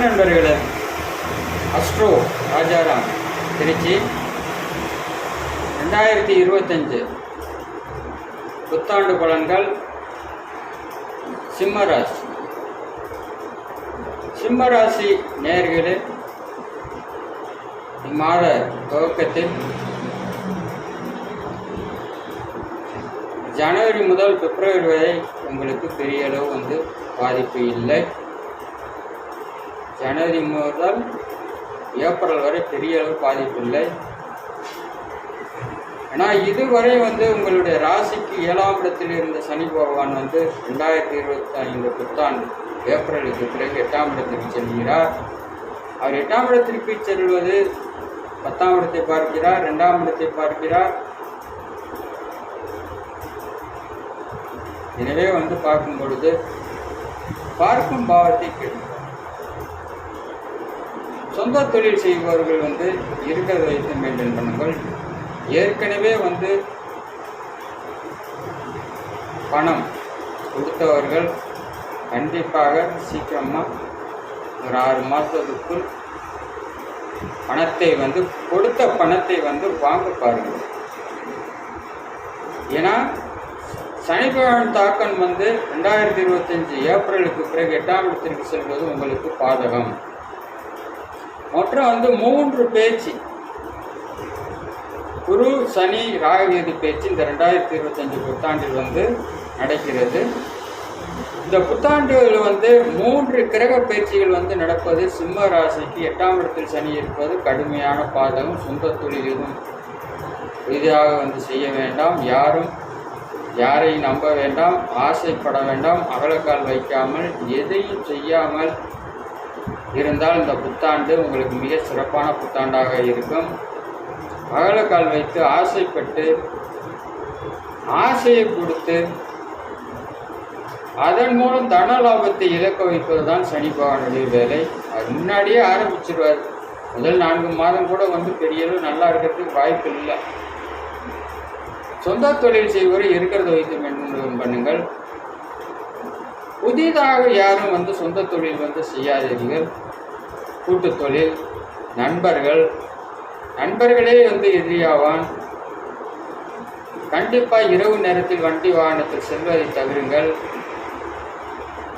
வணக்கம் நண்பர்களே அஸ்ட்ரோ ராஜாராம் திருச்சி ரெண்டாயிரத்தி இருபத்தஞ்சு. புத்தாண்டு பலன்கள் சிம்மராசி. சிம்மராசி நேர்களே இம்மாத துவக்கத்தில் ஜனவரி முதல் பிப்ரவரி வரை உங்களுக்கு பெரிய அளவு வந்து பாதிப்பு இல்லை. ஜனவரி முதல் ஏப்ரல் வரை பெரிய அளவு பாதிப்பு இல்லை. ஆனால் இதுவரை வந்து உங்களுடைய ராசிக்கு ஏழாம் இடத்தில் இருந்த சனி பகவான் வந்து ரெண்டாயிரத்தி இருபத்தி ஐந்து புத்தாண்டு ஏப்ரலுக்கு பிறகு எட்டாம் இடத்திற்கு செல்கிறார். அவர் எட்டாம் இடத்திற்கு செல்வது பத்தாம் இடத்தை பார்க்கிறார் ரெண்டாம் இடத்தை பார்க்கிறார். எனவே வந்து பார்க்கும் பொழுது பார்க்கும் பாவத்தை கெடும் சொந்த தொழில் செய்பவர்கள் வந்து இருக்கிறத வைத்து மெயின்டைன் பண்ணுங்கள். ஏற்கனவே வந்து பணம் கொடுத்தவர்கள் கண்டிப்பாக சீக்கிரமாக ஒரு ஆறு மாதத்துக்குள் பணத்தை வந்து கொடுத்த பணத்தை வந்து வாங்க பாருங்கள். ஏன்னா சனிக்கிழமை தாக்கம் வந்து ரெண்டாயிரத்தி இருபத்தஞ்சு ஏப்ரலுக்கு பிறகு எட்டாம் இடத்திற்கு செல்வது உங்களுக்கு பாதகம். மற்றும் வந்து மூன்று பேச்சு. குரு சனி ராகவேதி பேச்சு இந்த ரெண்டாயிரத்தி இருபத்தஞ்சு புத்தாண்டில் வந்து நடக்கிறது. இந்த புத்தாண்டுகள் வந்து மூன்று கிரக பயிற்சிகள் வந்து நடப்பது சிம்ம ராசிக்கு எட்டாம் இடத்தில் சனி இருப்பது கடுமையான பாதகம் சொந்த எதுவும் எளிதாக வந்து செய்ய வேண்டாம். யாரும் யாரையும் நம்ப வேண்டாம். ஆசைப்பட வேண்டாம். அகலக்கால் வைக்காமல் எதையும் செய்யாமல் இருந்தால் இந்த புத்தாண்டு உங்களுக்கு மிக சிறப்பான புத்தாண்டாக இருக்கும். அகலக்கால் வைத்து ஆசைப்பட்டு ஆசையை கொடுத்து அதன் மூலம் தன லாபத்தை இழக்க வைப்பது தான் சனி பகவானுடைய வேலை. அது முன்னாடியே ஆரம்பிச்சிருவார். முதல் நான்கு மாதம் கூட வந்து பெரிய அளவு நல்லா இருக்கிறதுக்கு வாய்ப்பு இல்லை. சொந்த தொழில் செய்வோரை இருக்கிறத வைத்து மென்மையும் பண்ணுங்கள். புதிதாக யாரும் வந்து சொந்த தொழில் வந்து செய்யாதீர்கள். கூட்டுத் தொழில் நண்பர்கள். நண்பர்களே வந்து எதிரியாவான். கண்டிப்பாக இரவு நேரத்தில் வண்டி வாகனத்தில் செல்வதை தவிருங்கள்.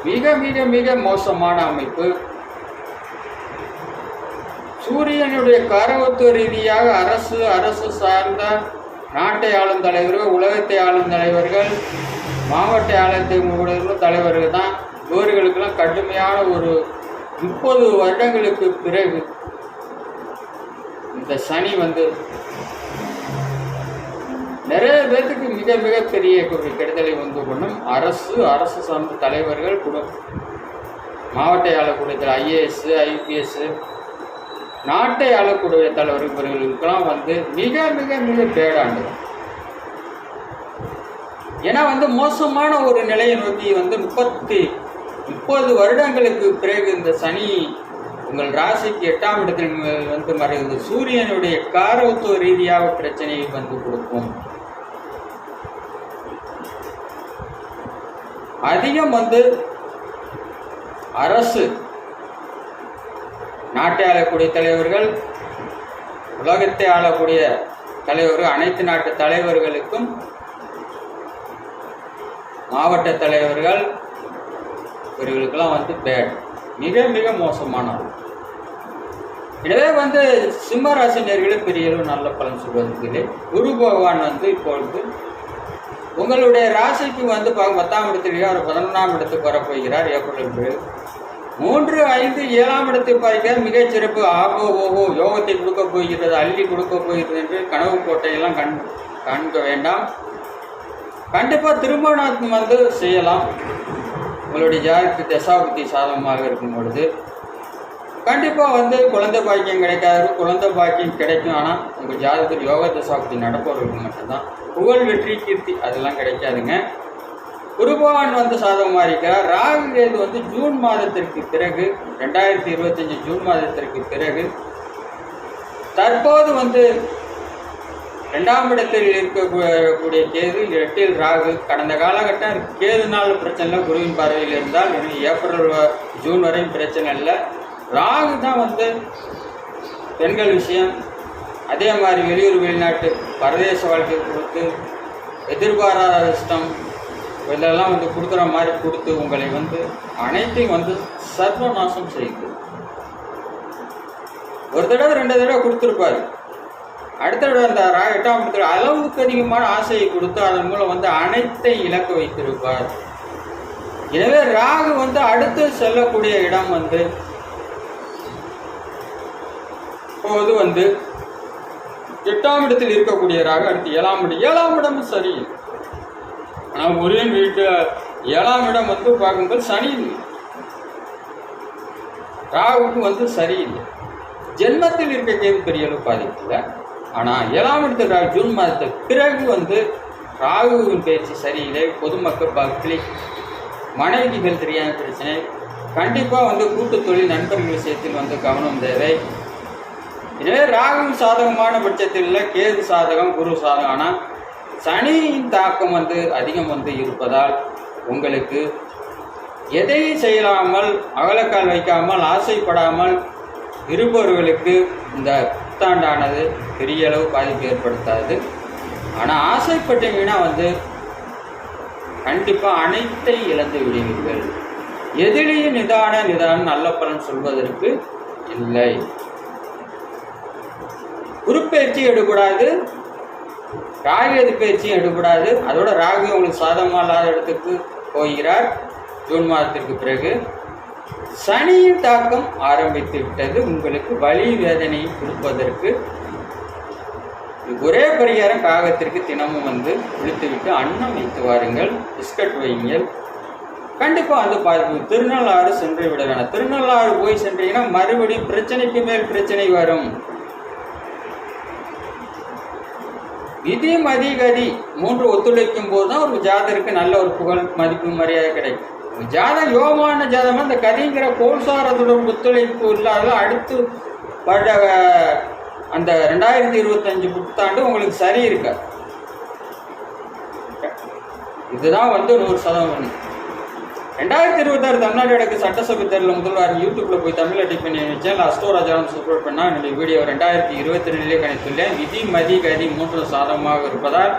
மிக மிக மிக மோசமான அமைப்பு. சூரியனுடைய காரகத்துவ ரீதியாக அரசு அரசு சார்ந்த நாட்டை ஆளும் தலைவர்கள் உலகத்தை ஆளும் தலைவர்கள் மாவட்ட ஆலயத்தை மூடர்களும் தலைவர்கள் தான் இவர்களுக்கெல்லாம் கடுமையான ஒரு முப்பது வருடங்களுக்கு பிறகு இந்த சனி வந்து நிறைய பேர்த்துக்கு மிக மிக பெரிய ஒரு கெடுதலை வந்து கொண்டும் அரசு அரசு சார்ந்த தலைவர்கள் குடும்பம் மாவட்ட ஆளக்கூடிய ஐஏஎஸ் ஐபிஎஸ் நாட்டை ஆளக்கூடிய தலைவர் இவர்களுக்கெல்லாம் வந்து மிக மிக மிக பேடாண்டு ஏன்னா வந்து மோசமான ஒரு நிலையை நோக்கி வந்து முப்பத்தி முப்பது வருடங்களுக்கு பிறகு இந்த சனி உங்கள் ராசிக்கு எட்டாம் இடத்தில் வந்து மறைந்து சூரியனுடைய காரத்துவ ரீதியாக பிரச்சனையை வந்து கொடுக்கும். அதிகம் வந்து அரசு நாட்டை ஆளக்கூடிய தலைவர்கள் உலகத்தை ஆளக்கூடிய தலைவர்கள் அனைத்து நாட்டு தலைவர்களுக்கும் மாவட்ட தலைவர்கள் இவர்களுக்கெல்லாம் வந்து பேட் மிக மிக மோசமானவர் எனவே வந்து சிம்ம ராசினியர்களே பெரிய அளவு நல்ல பலன் சொல்வதில்லை குரு பகவான் வந்து இப்பொழுது உங்களுடைய ராசிக்கு வந்து பத்தாம் இடத்துலேயோ அவர் பதினொன்றாம் இடத்துக்கு வரப்போகிறார் ஏப்ரலுக்கு மூன்று ஐந்து ஏழாம் இடத்தை பார்க்க மிகச்சிறப்பு ஆகோ ஓகோ யோகத்தை கொடுக்க போகிறது அள்ளி கொடுக்க போகிறது என்று கனவு கோட்டையெல்லாம் கண் காண்க வேண்டாம். கண்டிப்பாக திருமணத்துக்கு வந்து செய்யலாம். உங்களுடைய ஜாதிக்கு தசாபுத்தி சாதகமாக இருக்கும் பொழுது கண்டிப்பாக வந்து குழந்தை பாக்கியம் கிடைக்காது குழந்தை பாக்கியம் கிடைக்கும். ஆனால் உங்கள் ஜாதகத்தில் யோக தசாபுத்தி நடப்பவர்களுக்கு மட்டும்தான். புகழ் வெற்றி கீர்த்தி அதெல்லாம் கிடைக்காதுங்க. குருபவான் வந்து சாதகமாக இருக்கிறார். ராகு கேது வந்து ஜூன் மாதத்திற்கு பிறகு ரெண்டாயிரத்தி இருபத்தஞ்சி ஜூன் மாதத்திற்கு பிறகு தற்போது வந்து ரெண்டாம் இடத்தில் இருக்கக்கூடிய கேது எட்டில் ராகு. கடந்த காலகட்டம் கேதுனால பிரச்சனை இல்லை குருவின் பார்வையில் இருந்தால் இன்னும் ஏப்ரல் ஜூன் வரையும் பிரச்சனை இல்லை. ராகு தான் வந்து பெண்கள் விஷயம். அதே மாதிரி வெளியூர் வெளிநாட்டு பரதேச வாழ்க்கை கொடுத்து எதிர்பாராத அதிர்ஷ்டம் இதெல்லாம் வந்து கொடுக்குற மாதிரி கொடுத்து உங்களை வந்து அனைத்தையும் வந்து சர்வநாசம் செய்யுது ஒரு தடவை ரெண்டு தடவை கொடுத்துருப்பாரு. அடுத்த அந்த எட்டாம் இடத்துல அளவுக்கு அதிகமான ஆசையை கொடுத்து அதன் மூலம் வந்து அனைத்தை இழக்க வைத்திருப்பார். எனவே ராகு வந்து அடுத்து செல்லக்கூடிய இடம் வந்து இப்போது வந்து எட்டாம் இடத்தில் இருக்கக்கூடிய ராகு அடுத்து ஏழாம் இடம். ஏழாம் இடமும் சரி. ஆனால் ஒரே வீட்டு ஏழாம் இடம் வந்து பார்க்கும்போது சனி இல்லை ராகுக்கு வந்து சரியில்லை ஜென்மத்தில் இருக்க கேது பெரிய அளவு பாதிக்கல ஆனால் ஏழாம் இடத்துல ஜூன் மாதத்துக்கு பிறகு வந்து ராகுவின் பேச்சு சரியில்லை. பொதுமக்கள் பக்தி மனைவிகள் தெரியாத பிரச்சனை. கண்டிப்பாக வந்து கூட்டு தொழில் நண்பர்கள் விஷயத்தில் வந்து கவனம் தேவை. எனவே ராகு சாதகமான பட்சத்தில் இல்லை கேது சாதகம் குரு சாதகம். ஆனால் சனியின் தாக்கம் வந்து அதிகம் வந்து இருப்பதால் உங்களுக்கு எதை செய்யலாமல் அகலக்கால் வைக்காமல் ஆசைப்படாமல் இருப்பவர்களுக்கு இந்த புத்தாண்டானது பெரிய அளவு பாதிப்பு ஏற்படுத்தாது. ஆனால் ஆசைப்பட்டீங்கன்னா வந்து கண்டிப்பாக அனைத்தை இழந்து விடுவீர்கள். எதிலேயும் நிதான நிதானம் நல்ல பலன் சொல்வதற்கு இல்லை. குருப்பெயர்ச்சி எடுக்கூடாது ராகு எது பயிற்சியும் எடுக்கூடாது அதோட ராகு உங்களுக்கு சாதகமாக இல்லாத இடத்துக்கு போகிறார். ஜூன் மாதத்திற்கு பிறகு. சனியின் தாக்கம் ஆரம்பித்து விட்டது. உங்களுக்கு வலி வேதனையை கொடுப்பதற்கு ஒரே பரிகாரம் காகத்திற்கு தினமும் வந்து குளித்துவிட்டு அன்னம் வைத்து வாருங்கள். பிஸ்கட் வையுங்கள். கண்டிப்பாக வந்து பார்த்து திருநள்ளாறு சென்று விட வேணாம். திருநள்ளாறு போய் சென்றீங்கன்னா மறுபடியும் பிரச்சனைக்கு மேல் பிரச்சனை வரும். விதி மதி கதி மூன்று ஒத்துழைக்கும் போது தான் ஒரு ஜாதருக்கு நல்ல ஒரு புகழ் மதிப்பு மரியாதை கிடைக்கும். ஜாத யோமான யோகமான இந்த அந்த கதிங்கிற கோல்சாரத்துடன் ஒத்துழைப்பு இல்லாத அடுத்து பட அந்த ரெண்டாயிரத்தி இருபத்தஞ்சு புத்தாண்டு உங்களுக்கு சரி இருக்காது இதுதான் வந்து நூறு சதவீதம். ரெண்டாயிரத்தி இருபத்தாறு தமிழ்நாடு எனக்கு சட்டசபை தேர்தல் முதல்வர் யூடியூப்ல போய் தமிழில் டைப் பண்ணி வச்சேன் அஸ்டோராஜாரம் சப்போர்ட் பண்ணால் என்னுடைய வீடியோ ரெண்டாயிரத்தி இருபத்தி ரெண்டுலேயே கணித்துள்ளேன். விதி மதி கதி மூன்று சாதகமாக இருப்பதால்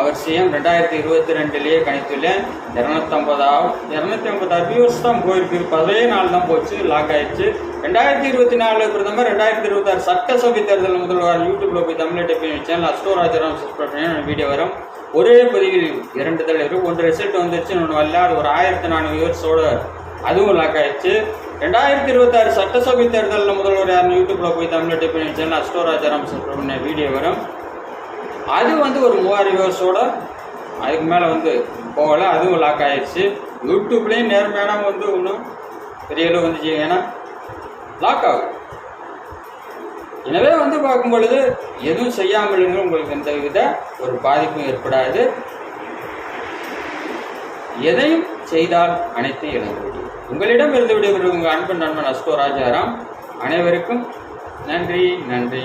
அவர் சிஎம் ரெண்டாயிரத்தி இருபத்தி ரெண்டுலேயே கணித்துள்ளேன் இரநூத்தம்பதாவது இரநூத்தி ஐம்பத்தாறு வியூஸ் தான் போயிருக்கு. பதே நாள் தான் போச்சு லாக் ஆயிடுச்சு. ரெண்டாயிரத்தி இருபத்தி நாலு பிரதமர் ரெண்டாயிரத்தி இருபத்தாறு சட்டசபை தேர்தல் முதல்வர் யூடியூப்ல போய் தமிழ் டைப் பண்ணி வச்சேன் சப்ஸ்கிரைப் பண்ணி வீடியோ வரும். ஒரே பதிவில் இரண்டு தலைவர் ஒன்று ரிசல்ட் வந்துருச்சு ஒன்று வரல அது ஒரு ஆயிரத்தி நானூறு வியூவர்ஸோட அதுவும் லாக் ஆயிடுச்சு. ரெண்டாயிரத்தி இருபத்தாறு சட்டசபை தேர்தலில் முதல்வர் யார் யூடியூப்ல போய் தமிழ் டைப் பண்ணி வச்சேன் அஸ்டோராஜாரம் சப்ஸ்கிரைப் பண்ண வீடியோ வரும். அது வந்து ஒரு மூவாயிரம் வியூவர்ஸோட அதுக்கு மேலே வந்து போகலை அதுவும் லாக் ஆகிடுச்சு யூடியூப்லேயும் நேர்மையான வந்து ஒன்றும் பெரிய அளவு வந்துச்சு. ஏன்னா லாக் ஆகும் எனவே வந்து பார்க்கும் பொழுது எதுவும் செய்யாமல் இருங்க உங்களுக்கு எந்த வித ஒரு பாதிப்பும் ஏற்படாது. எதையும் செய்தால் அனைத்தையும் இழந்து விடும் உங்களிடம் இருந்து விடுவது உங்கள் அன்பு நண்பன் அஸ்கோ ராஜாராம் அனைவருக்கும் நன்றி நன்றி.